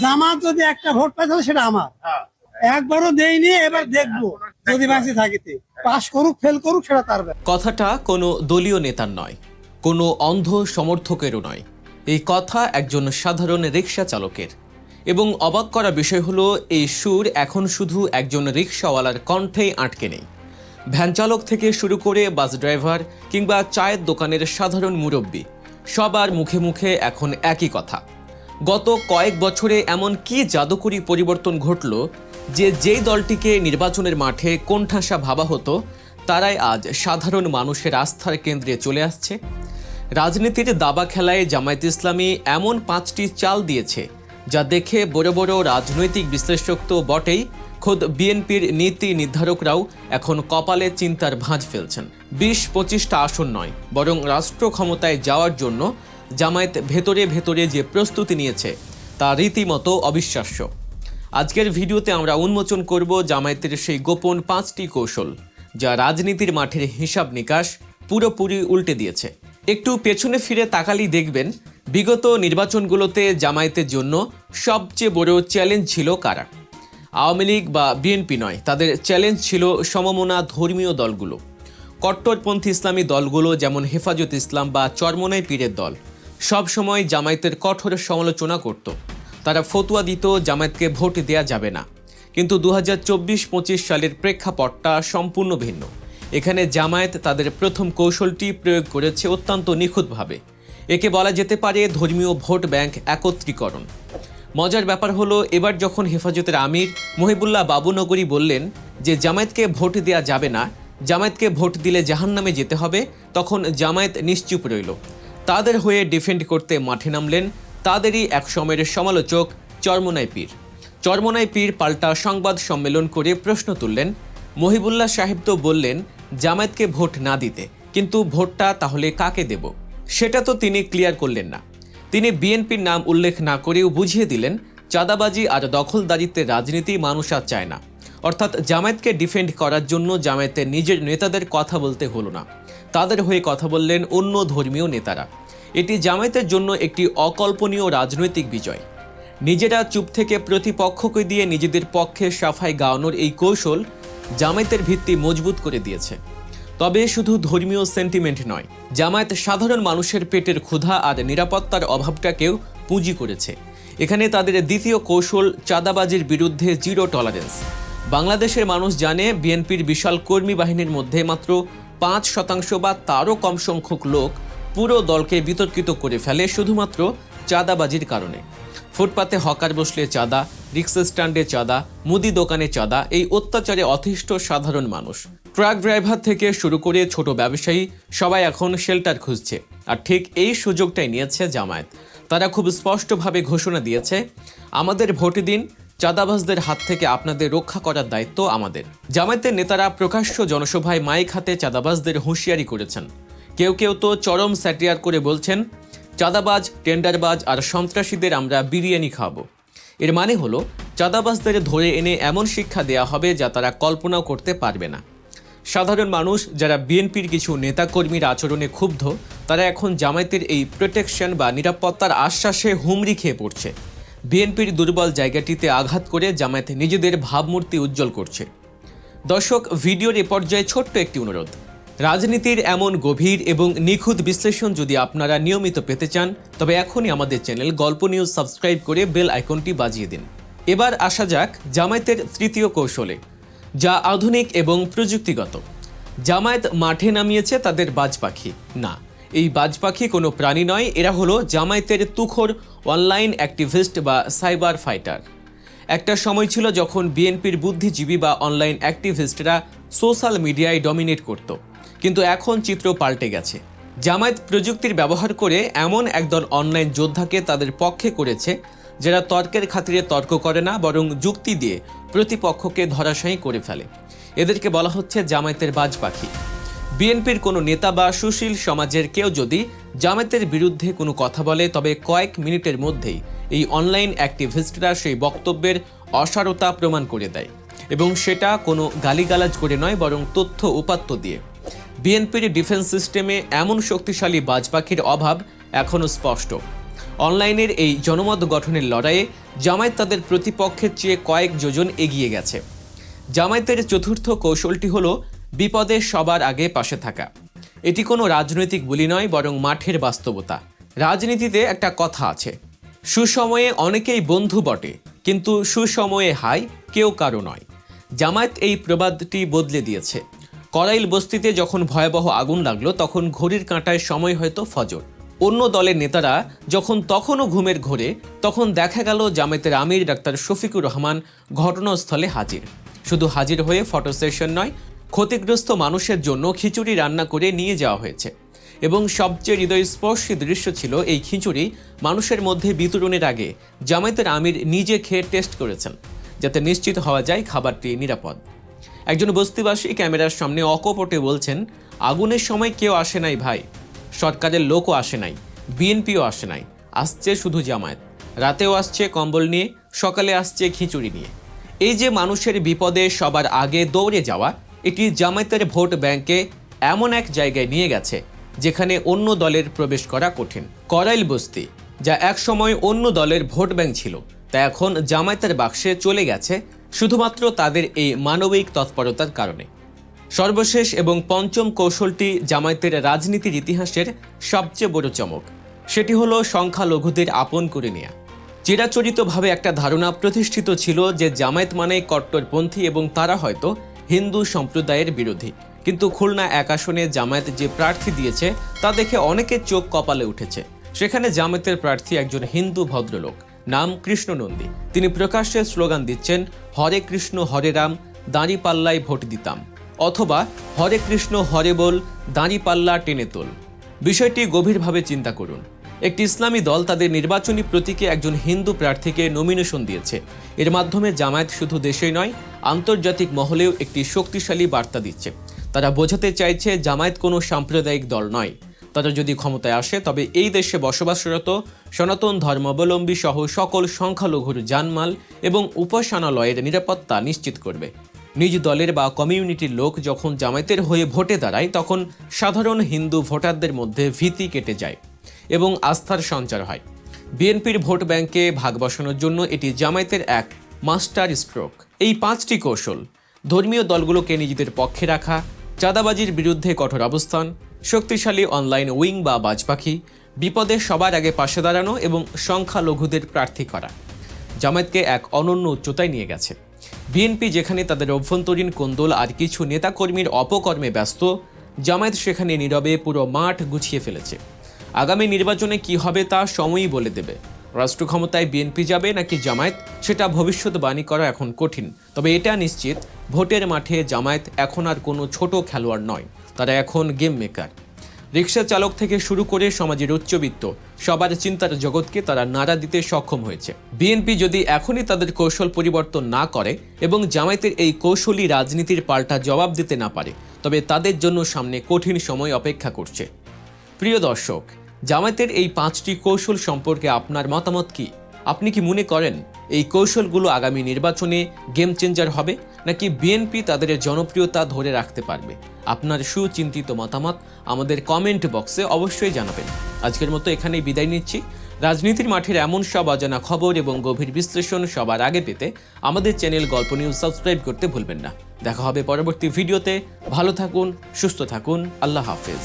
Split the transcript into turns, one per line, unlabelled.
জামাত যদি একটা ভোট পায় তাহলে সেটা আমার। একবারও দেয়নি এবার দেখব যদি বাঁচি থাকিতে। পাশ করুক ফেল করুক সেটা তার
কথাটা কোনো দলীয় নেতার নয় কোনো অন্ধ সমর্থকেরও নয়। এই কথা একজন সাধারণ রিক্সা চালকের। এবং অবাক করা বিষয় হলো এই সুর এখন শুধু একজন রিক্সাওয়ালার কণ্ঠেই আটকে নেই। ভ্যান চালক থেকে শুরু করে বাস ড্রাইভার কিংবা চায়ের দোকানের সাধারণ মুরব্বী সবার মুখে মুখে এখন একই কথা। গত কয়েক বছরে এমন কি জাদুকরী পরিবর্তন ঘটল যে যেই দলটিকে নির্বাচনের মাঠে কোণঠাসা ভাবা হতো, তারাই আজ সাধারণ মানুষের আস্থার কেন্দ্রে চলে আসছে। রাজনীতির দাবা খেলায় জামায়াত ইসলামী এমন পাঁচটি চাল দিয়েছে, যা দেখে বড় বড় রাজনৈতিক বিশ্লেষক তো বটেই, খোদ বিএনপির নীতি নির্ধারকরাও এখন কপালে চিন্তার ভাঁজ ফেলছেন। বিশ পঁচিশটা আসন নয়, বরং রাষ্ট্র ক্ষমতায় যাওয়ার জন্য জামায়াত ভেতরে ভেতরে যে প্রস্তুতি নিয়েছে, তা রীতিমতো অবিশ্বাস্য। আজকের ভিডিওতে আমরা উন্মোচন করব জামায়াতের সেই গোপন পাঁচটি কৌশল, যা রাজনীতির মাঠের হিসাব নিকাশ পুরোপুরি উল্টে দিয়েছে। একটু পেছনে ফিরে তাকালেই দেখবেন, বিগত নির্বাচনগুলোতে জামায়াতের জন্য সবচেয়ে বড় চ্যালেঞ্জ ছিল কারা? আওয়ামী লীগ বা বিএনপি নয়, তাদের চ্যালেঞ্জ ছিল সমমনা ধর্মীয় দলগুলো। কট্টরপন্থী ইসলামী দলগুলো যেমন হেফাজত ইসলাম বা চরমনাই পীরের দল সব সময় জামায়াতের কঠোর সমালোচনা করত। তারা ফতুয়া দিত, জামায়াতকে ভোট দেয়া যাবে না। কিন্তু দু হাজার সালের প্রেক্ষাপটটা সম্পূর্ণ ভিন্ন। এখানে জামায়াত তাদের প্রথম কৌশলটি প্রয়োগ করেছে অত্যন্ত নিখুঁতভাবে। একে বলা যেতে পারে ধর্মীয় ভোট ব্যাংক একত্রীকরণ। মজার ব্যাপার হলো, এবার যখন হেফাজতের আমির মহিবুল্লাহ বাবুনগরী বললেন যে জামায়াতকে ভোট দেয়া যাবে না, জামায়াতকে ভোট দিলে জাহান্নামে যেতে হবে, তখন জামায়াত নিশ্চুপ রইল। তাদের হয়ে ডিফেন্ড করতে মাঠে নামলেন তাদেরই এক সময়ের সমালোচক চরমনাই পীর। চরমনাই পীর পাল্টা সংবাদ সম্মেলন করে প্রশ্ন তুললেন, মহিবুল্লাহ সাহেব তো বললেন জামায়াতকে ভোট না দিতে, কিন্তু ভোটটা তাহলে কাকে দেব? সেটা তো তিনি ক্লিয়ার করলেন না। তিনি বিএনপির নাম উল্লেখ না করেও বুঝিয়ে দিলেন, চাঁদাবাজি আর দখলদারিত্বের রাজনীতি মানুষ আর চায় না। অর্থাৎ জামায়াতকে ডিফেন্ড করার জন্য জামায়াতের নিজের নেতাদের কথা বলতে হলো না। তাদের হয়ে কথা বললেন অন্য ধর্মীয় নেতারা। এটি জামায়াতের জন্য একটি অকল্পনীয় রাজনৈতিক বিজয়। নিজেরা চুপ থেকে প্রতিপক্ষকে দিয়ে নিজেদের পক্ষে সাফাই গাওয়ানোর এই কৌশল জামায়াতের ভিত্তি মজবুত করে দিয়েছে। তবে শুধু ধর্মীয় সেন্টিমেন্ট নয়, জামায়াত সাধারণ মানুষের পেটের ক্ষুধা আর নিরাপত্তার অভাবটাকেও পুঁজি করেছে। এখানে তাদের দ্বিতীয় কৌশল চাঁদাবাজির বিরুদ্ধে জিরো টলারেন্স বাংলাদেশের মানুষ জানে, বিএনপির বিশাল কর্মী বাহিনীর মধ্যে মাত্র পাঁচ শতাংশ বা তারও কম সংখ্যক লোক পুরো দলকে বিতর্কিত করে ফেলে শুধুমাত্র চাঁদাবাজির কারণে। ফুটপাতে হকার বসলে চাঁদা, রিক্সা স্ট্যান্ডে চাঁদা, মুদি দোকানে চাঁদা, এই অত্যাচারে অতিষ্ঠ সাধারণ মানুষ। ট্রাক ড্রাইভার থেকে শুরু করে ছোট ব্যবসায়ী সবাই এখন শেল্টার খুঁজছে। আর ঠিক এই সুযোগটাই নিয়েছে জামায়াত। তারা খুব স্পষ্টভাবে ঘোষণা দিয়েছে, আমাদের ভোট দিন, চাঁদাবাজদের হাত থেকে আপনাদের রক্ষা করার দায়িত্ব আমাদের। জামায়াতের নেতারা প্রকাশ্য জনসভায় মাইক হাতে চাঁদাবাজদের হুঁশিয়ারি করেছেন। কেউ কেউ তো চরম স্যাটিয়ার করে বলছেন, চাঁদাবাজ, টেন্ডারবাজ আর সন্ত্রাসীদের আমরা বিরিয়ানি খাব এর মানে হলো, চাঁদাবাজদের ধরে এনে এমন শিক্ষা দেয়া হবে যা তারা কল্পনাও করতে পারবে না। সাধারণ মানুষ, যারা বিএনপির কিছু নেতাকর্মীর আচরণে ক্ষুব্ধ, তারা এখন জামায়াতের এই প্রোটেকশন বা নিরাপত্তার আশ্বাসে হুমড়ি খেয়ে পড়ছে। বিএনপির দুর্বল জায়গাটিতে আঘাত করে জামায়াত নিজেদের ভাবমূর্তি উজ্জ্বল করছে। দর্শক, ভিডিওর এ পর্যায়ে ছোট্ট একটি অনুরোধ। রাজনীতির এমন গভীর এবং নিখুঁত বিশ্লেষণ যদি আপনারা নিয়মিত পেতে চান, তবে এখনই আমাদের চ্যানেল গল্প নিউজ সাবস্ক্রাইব করে বেল আইকনটি বাজিয়ে দিন। এবার আসা যাক জামায়াতের তৃতীয় কৌশলে, যা আধুনিক এবং প্রযুক্তিগত। জামায়াত মাঠে নামিয়েছে তাদের বাজ পাখি না, এই বাজ পাখি কোনো প্রাণী নয়, এরা হলো জামায়াতের তুখোর অনলাইন অ্যাক্টিভিস্ট বা সাইবার ফাইটার। একটা সময় ছিল যখন বিএনপির বুদ্ধিজীবী বা অনলাইন অ্যাক্টিভিস্টরা সোশ্যাল মিডিয়ায় ডমিনেট করত। কিন্তু এখন চিত্র পাল্টে গেছে। জামায়াত প্রযুক্তির ব্যবহার করে এমন একদল অনলাইন যোদ্ধাকে তাদের পক্ষে করেছে, যারা তর্কের খাতিরে তর্ক করে না, বরং যুক্তি দিয়ে প্রতিপক্ষকে ধরাশায়ী করে ফেলে। এদেরকে বলা হচ্ছে জামায়াতের বাজ পাখি। বিএনপির কোনো নেতা বা সুশীল সমাজের কেউ যদি জামায়াতের বিরুদ্ধে কোনো কথা বলে, তবে কয়েক মিনিটের মধ্যেই এই অনলাইন অ্যাক্টিভিস্টরা সেই বক্তব্যের অসারতা প্রমাণ করে দেয়। এবং সেটা কোনো গালিগালাজ করে নয়, বরং তথ্য উপাত্ত দিয়ে। বিএনপির ডিফেন্স সিস্টেমে এমন শক্তিশালী বাজ পাখির অভাব এখনও স্পষ্ট। অনলাইনের এই জনমত গঠনের লড়াইয়ে জামায়াত তাদের প্রতিপক্ষের চেয়ে কয়েক যোজন এগিয়ে গেছে। জামায়াতের চতুর্থ কৌশলটি হল বিপদে সবার আগে পাশে থাকা। এটি কোনো রাজনৈতিক বলি নয়, বরং মাঠের বাস্তবতা। রাজনীতিতে একটা কথা আছে, সুসময়ে অনেকেই বন্ধু বটে, কিন্তু সুসময়ে হাই কেউ কারও নয়। জামায়াত এই প্রবাদটি বদলে দিয়েছে। করাইল বস্তিতে যখন ভয়াবহ আগুন লাগল, তখন ঘড়ির কাঁটায় সময় হয়তো ফজর। অন্য দলের নেতারা যখন তখনও ঘুমের ঘোরে, তখন দেখা গেল জামায়াতের আমির ডাক্তার শফিকুর রহমান ঘটনাস্থলে হাজির। শুধু হাজির হয়ে ফটো সেশন নয়, ক্ষতিগ্রস্ত মানুষের জন্য খিচুড়ি রান্না করে নিয়ে যাওয়া হয়েছে। এবং সবচেয়ে হৃদয়স্পর্শী দৃশ্য ছিল এই খিচুড়ি মানুষের মধ্যে বিতরণের আগে জামায়াতের আমির নিজে খেয়ে টেস্ট করেছেন, যাতে নিশ্চিত হওয়া যায় খাবারটি নিরাপদ। একজন বস্তিবাসী ক্যামেরার সামনে অকপটে বলছেন, আগুনের সময় কেউ আসে নাই ভাই। সরকারের লোকও আসে নাই, বিএনপিও আসে নাই। আসছে শুধু জামায়াত। রাতেও আসছে কম্বল নিয়ে, সকালে আসছে খিচুড়ি নিয়ে। এই যে মানুষের বিপদে সবার আগে দৌড়ে যাওয়া, এটি জামায়াতের ভোট ব্যাংকে এমন এক জায়গায় নিয়ে গেছে, যেখানে অন্য দলের প্রবেশ করা কঠিন। করাইল বস্তি, যা একসময় অন্য দলের ভোট ব্যাংক ছিল, তা এখন জামায়াতের বাক্সে চলে গেছে শুধুমাত্র তাদের এই মানবিক তৎপরতার কারণে। সর্বশেষ এবং পঞ্চম কৌশলটি জামায়াতের রাজনীতির ইতিহাসের সবচেয়ে বড় চমক। সেটি হলো সংখ্যালঘুদের আপন করে নেয়া। চিরাচরিতভাবে একটা ধারণা প্রতিষ্ঠিত ছিল যে জামায়াত মানে কট্টরপন্থী এবং তারা হয়তো হিন্দু সম্প্রদায়ের বিরোধী। কিন্তু খুলনা এক আসনে জামায়াত যে প্রার্থী দিয়েছে, তা দেখে অনেকের চোখ কপালে উঠেছে। সেখানে জামায়াতের প্রার্থী একজন হিন্দু ভদ্রলোক। নাম কৃষ্ণ নন্দী তিনি প্রকাশ্যে স্লোগান দিচ্ছেন, হরে কৃষ্ণ, হরে রাম দাঁড়িপাল্লায় ভোট দিতাম। অথবা, হরে কৃষ্ণ, হরে বল দাঁড়িপাল্লা টেনে তোল। বিষয়টি গভীরভাবে চিন্তা করুন। একটি ইসলামী দল তাদের নির্বাচনী প্রতীকে একজন হিন্দু প্রার্থীকে নমিনেশন দিয়েছে। এর মাধ্যমে জামায়াত শুধু দেশেই নয়, আন্তর্জাতিক মহলেও একটি শক্তিশালী বার্তা দিচ্ছে। তারা বোঝাতে চাইছে, জামায়াত কোনো সাম্প্রদায়িক দল নয়। তারা যদি ক্ষমতায় আসে, তবে এই দেশে বসবাসরত সনাতন ধর্মাবলম্বী সহ সকল সংখ্যালঘুর জানমাল এবং উপাসনালয়ের নিরাপত্তা নিশ্চিত করবে। নিজ দলের বা কমিউনিটির লোক যখন জামায়াতের হয়ে ভোটে দাঁড়ায়, তখন সাধারণ হিন্দু ভোটারদের মধ্যে ভীতি কেটে যায় এবং আস্থার সঞ্চার হয়। বিএনপির ভোট ব্যাংকে ভাগ বসানোর জন্য এটি জামায়াতের এক মাস্টার স্ট্রোক। এই পাঁচটি কৌশল, ধর্মীয় দলগুলোকে নিজেদের পক্ষে রাখা, চাঁদাবাজির বিরুদ্ধে কঠোর অবস্থান শক্তিশালী অনলাইন উইং বা বাজপাখি, বিপদে সবার আগে পাশে দাঁড়ানো এবং সংখ্যালঘুদের প্রার্থী করা। জামায়াতকে এক অনন্য উচ্চতায় নিয়ে গেছে। বিএনপি যেখানে তাদের অভ্যন্তরীণ কোন্দল আর কিছু নেতাকর্মীর অপকর্মে ব্যস্ত, জামায়াত সেখানে নীরবে পুরো মাঠ গুছিয়ে ফেলেছে। আগামী নির্বাচনে কি হবে তা সময়ই বলে দেবে। রাষ্ট্র ক্ষমতায় বিএনপি যাবে নাকি জামায়াত, সেটা ভবিষ্যৎবাণী করা এখন কঠিন। তবে এটা নিশ্চিত, ভোটের মাঠে জামায়াত এখন আর কোনো ছোট খেলোয়াড় নয়। তারা এখন গেম মেকার রিক্সা চালক থেকে শুরু করে সমাজের উচ্চবিত্ত, সবার চিন্তার জগৎকে তারা নাড়া দিতে সক্ষম হয়েছে। বিএনপি যদি এখনই তাদের কৌশল পরিবর্তন না করে এবং জামায়াতের এই কৌশলী রাজনীতির পাল্টা জবাব দিতে না পারে, তবে তাদের জন্য সামনে কঠিন সময় অপেক্ষা করছে। প্রিয় দর্শক জামায়াতের এই পাঁচটি কৌশল সম্পর্কে আপনার মতামত কি? আপনি কি মনে করেন এই কৌশলগুলো আগামী নির্বাচনে গেম চেঞ্জার হবে, নাকি বিএনপি তাদের জনপ্রিয়তা ধরে রাখতে পারবে? আপনার সুচিন্তিত মতামত আমাদের কমেন্ট বক্সে অবশ্যই জানাবেন। আজকের মতো এখানেই বিদায় নিচ্ছি। রাজনীতির মাঠের এমন সব অজানা খবর এবং গভীর বিশ্লেষণ সবার আগে পেতে আমাদের চ্যানেল গল্প নিউজ সাবস্ক্রাইব করতে ভুলবেন না। দেখা হবে পরবর্তী ভিডিওতে। ভালো থাকুন, সুস্থ থাকুন। আল্লাহ হাফেজ।